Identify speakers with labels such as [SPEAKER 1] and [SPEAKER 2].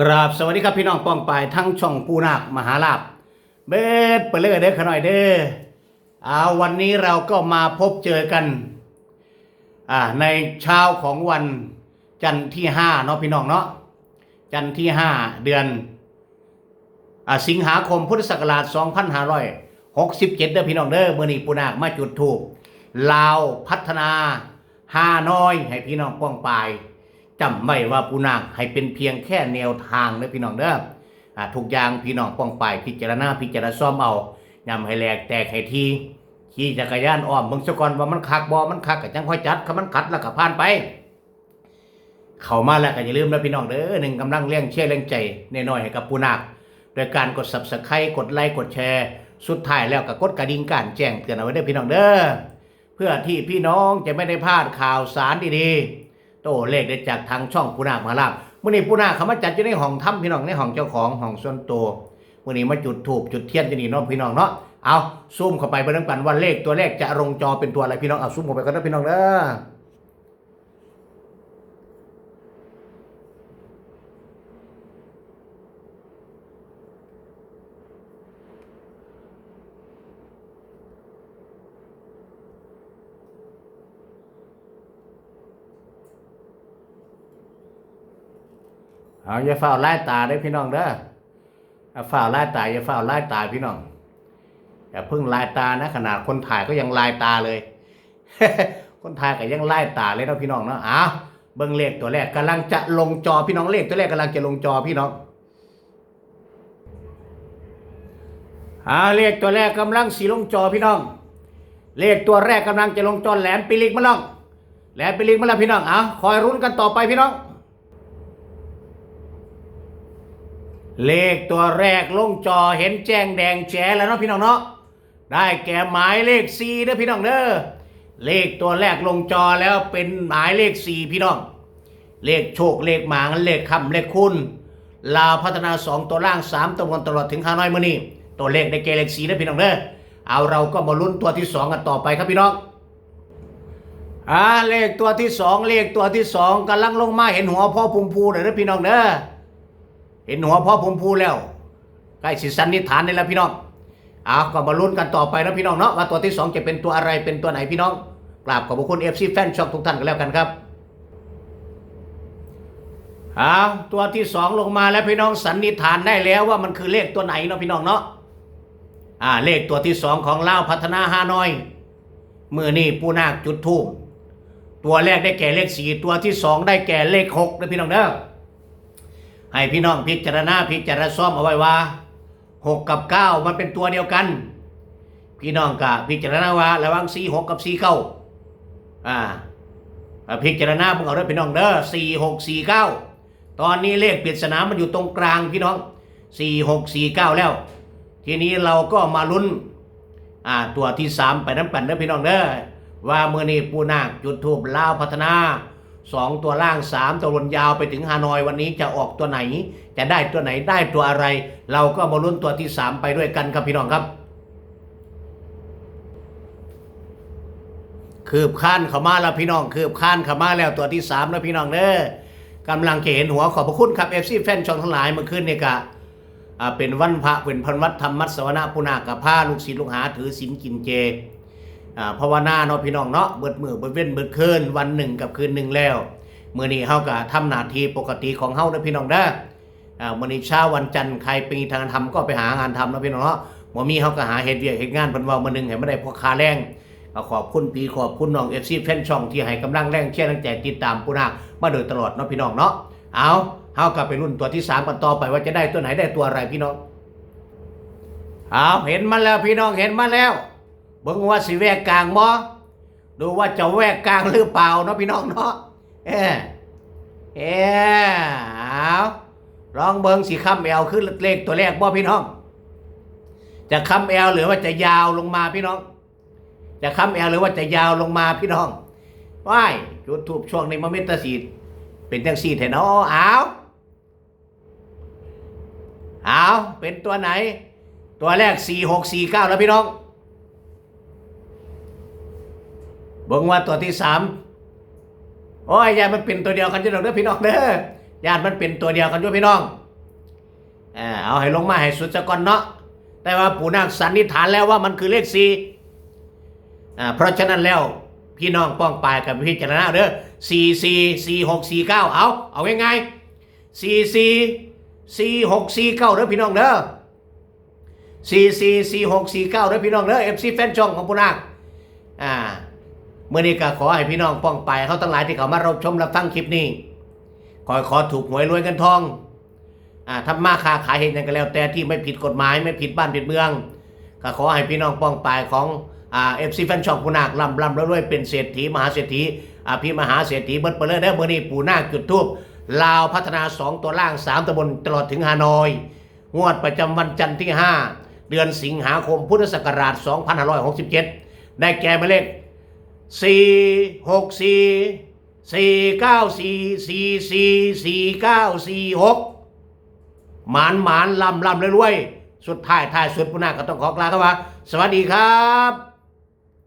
[SPEAKER 1] กราบสวัสดีครับพี่น้องป้องปายทั้งช่องปูนาคมหาลาบเบ็ดเปเลยเด้อขน่อยเด้อเอาวันนี้เราก็มาพบเจอกันอ่าในเช้าของวันจันทร์ที่ห้าเนาะพี่น้องเนาะจันทร์ที่ห้าเดือนอ่าสิงหาคมพุทธศักราช2567เด้อพี่น้องเด้อมื้อนี้ปูนาคมาจุดธูปลาวพัฒนาห้าน้อยให้พี่น้องป้องปาย จำไว้ว่าปูนาคให้เป็นเพียงแค่แนวทางเด้อพี่น้องเด้ออ่าทุกอย่างพี่น้องป้องไปพิจารณาพิจารณาซ่อมเอายำให้แหลกแตกให้ทีขี่จักรยานอ้อมเบิ่งซะกอนว่ามันคักบ่มันคักก็จังค่อยจัดคันมันขัดแล้วก็ผ่านไป เข้ามาแล้วก็อย่าลืมนะพี่น้องเด้อหนึ่งกำลังเลี้ยงเชื่อเลี้ยงใจน้อยให้กับปูนาคโดยการกด Subscribe กดไลค์กดแชร์สุดท้ายแล้วก็กดกระดิ่งการแจ้งเตือนเอาไว้เด้พี่น้องเด้อเพื่อที่พี่น้องจะไม่ได้พลาดข่าวสารดีๆ ตเลขได้จากทางช่องปูนาคมาลาบมื่อนี้ปูนาเขามาจัดอยู่ในห้องถ้ำพี่น้องในห้องเจ้าของห้องส่วนตัวมื่อนี้มาจุดถูกจุดเทียนจะนี่เนาะพี่น้องเนาะเอาซูมเข้าไปเบิ่งกันว่าเลขตัวเลขจะลงจอเป็นตัวอะไรพี่น้องเอาซูมเข้าไปกันนะพี่น้องเด้อ เอาอย่าเฝ้าไล่ตาเด้พี่น้องเด้ออย่าเฝ้าไล่ตาอย่าเฝ้าไล่ตาพี่น้องอย่าเพิ่งไล่ตานะขนาดคนถ่ายก็ยังไล่ตาเลย คนถ่ายก็ยังไล่ตาเลยนะพี่น้องเนาะอ้าวเบิ่งเลขตัวแรกกำลังจะลงจอพี่น้องเลขตัวแรกกำลังจะลงจอพี่น้องอาเลขตัวแรกกำลังสีลงจอพี่น้อง เลขตัวแรกกำลังจะลงจอแหลมปิลิกมาลองแหลมปิลิกมาแล้วพี่น้องอะคอยรุ้นกันต่อไปพี่น้อง เลขตัวแรกลงจอเห็นแจ้งแดงแจ๋แล้วเนาะพี่น้องเนาะได้แก่หมายเลขสี่เด้อพี่น้องเด้อเลขตัวแรกลงจอแล้วเป็นหมายเลขสี่พี่น้อง เลขโชคเลขหมางเลขคำเลขคุณลาวพัฒนาสองตัวล่างสามตัวบนตลอดถึงข้าน้อยมื่อนี้ตัวเลขได้แก่เลขสี่เด้อพี่น้องเด้อเอาเราก็มาลุ้นตัวที่สองกันต่อไปครับพี่น้องอ่าเลขตัวที่สองเลขตัวที่สองกำลังลงมาเห็นหัวพ่อพุงพูเด้อพี่น้องเด้อ เห็นหัวพ่อผมพูดแล้วใกล้สิสันนิฐานนี่แล้วพี่น้องเอาวก็มาลุ้นกันต่อไปนะพี่น้องเนาะว่าตัวที่สองจะเป็นตัวอะไรเป็นตัวไหนพี่น้องกราบขอบพระคุณเอฟซีแฟนช่องทุกท่านกันแล้วกันครับเอาวตัวที่สองลงมาแล้วพี่น้องสันนิษฐานได้แล้วว่ามันคือเลขตัวไหนเนาะพี่น้องเนาะอ่าเลขตัวที่สองของเล่าพัฒนาฮานอยมือนี่ปูนาคจุดทูบตัวแรกได้แก่เลขสี่ตัวที่สองได้แก่เลขหกนะพี่น้องเด้อ ให้พี่น้องพิจารณาพิจารณาซ่อมเอาไว้ว่าหกกับเก้ามันเป็นตัวเดียวกัน พี่น้องกะพิจารณาว่าระว่างสี่หกกับสี่เก้าอ่าพิจารณาพวกเราด้วยพี่น้องเด้อสี่หกสี่เก้าตอนนี้เลขปริศนามันอยู่ตรงกลางพี่น้องสี่หกสี่เก้าแล้ว ทีนี้เราก็มาลุ้นอ่าตัวที่สามไปน้ำกันเด้อพี่น้องเด้อว่าเมื่อนี้ปูนาคจุดทูบลาวพัฒนา สองตัวล่างสามตัวบนยาวไปถึงฮานอยวันนี้จะออกตัวไหน จะได้ตัวไหนได้ตัวอะไร เราก็มาลุ้นตัวที่สามไปด้วยกันครับพี่น้องครับ คืบค้านเข้ามาแล้วพี่น้อง คืบค้านเข้ามาแล้วตัวที่สามแล้วพี่น้องเด้อกำลังเห็นหัวขอบพระคุณครับเอฟซีแฟนช่องทั้งหลายเมื่อคืนนี่กะเป็นวันพระเป็นพันวัดธรรมมัสวนาปุนากับผ้าลูกศิษย์ลูกหาถือศีลกินเจ ภาวนาเนาะพี่น้องเนาะเบิดมือเบิดเว้นเบิดคืนวันหนึ่งกับคืนหนึ่งแล้วมื้อนี้เฮาก็ทำหน้าที่ปกติของเฮาเด้อพี่น้องเด้ออ่ามื้อนี้เช้าวันจันทร์ใครปีทางานทำก็ไปหางานทำเนาะพี่น้องเนาะบ่มีเฮาก็หาเฮ็ดเวียกเฮ็ดงานเพิ่นว้ามื้อหนึงให้มันได้พอค่าแรงก็ขอบคุณพี่ขอบคุณน้อง FC แฟนช่องที่ให้กำลังแรงเชียร์แรงใจติดตามปุนามาโดยตลอดเนาะพี่น้องเนาะเอาเฮาก็ไปรุ่นตัวที่สามกันต่อไปว่าจะได้ตัวไหนได้ตัวอะไรพี่น้องเอาเห็นมาแล้วพี่น้องเห็นมาแล้ว บิ่งว่าสิแวกกลางบ่ดูว่าจะแวกกลางหรือเปล่าเนาะพี่น้องเนาะเออเออเอาลองเบิงสีค้ำแอลขึ้นเลขตัวแรกบ่พี่น้อง จะค้ำแอลหรือว่าจะยาวลงมาพี่น้อง จะค้ำแอลหรือว่าจะยาวลงมาพี่น้องว้ายจุดทูบช่วงนี้มาเมตตาสีเป็นจังสีแทนอเอาเอาเป็นตัวไหน ตัวแรกสี่หกสี่เก้าแล้วพี่น้อง เบิ่งว่าตัวที่สามโอ้ยญาติมันเป็นตัวเดียวกันจ้ะดอกเด้อพี่น้องเด้อญาติมันเป็นตัวเดียวกันจ้ะพี่น้องเออเอาให้ลงมาให้สุดซะก่อนเนาะแต่ว่าปู่นาคสันนิษฐานแล้วว่ามันคือเลขสี่อ่าเพราะฉะนั้นแล้วพี่น้องป้องปายกับพิจารณาเด้อสี่สี่สี่หกสี่เก้าเอาเอาง่ายๆสี่สี่สี่หกสี่เก้าเด้อพี่น้องเด้อสี่สี่สี่หกสี่เก้าเด้อพี่น้องเด้อเอฟซีแฟนช่องของปู่นาคอ่า เมื่อนี้ก็ขอให้พี่น้องป้องไปเขาทั้งหลายที่เขามารับชมรับฟังคลิปนี้ขอให้ขอถูกหวยรวยเงินทองอ่าทำมาค้าขายเห็นยังก็แล้ว แต่ที่ไม่ผิดกฎหมายไม่ผิดบ้านผิดเมือง ก็ขอให้พี่น้องป้องไปของอ่าเอฟซีแฟนช่องปูนาคลำลำรวยเป็นเศรษฐีมหาเศรษฐีอ่าพี่มหาเศรษฐีเบิดเปเลยได้เมื่อนี้ปูนาคจุดทูบลาวพัฒนา 2 ตัวล่าง 3ตำบลตลอดถึงฮานอย งวดประจำวันจันทร์ที่ 5 เดือนสิงหาคมพุทธศักราช 2567 ได้แก่หมายเลข สี่หกสี่สี่เก้าสี่สี่สี่สี่เก้าสี่หกหมานหมานลำลำรวยๆสุดท้ายท้ายสุดพุนาก็ต้องขอกลาเข้ามาสวัสดีครับ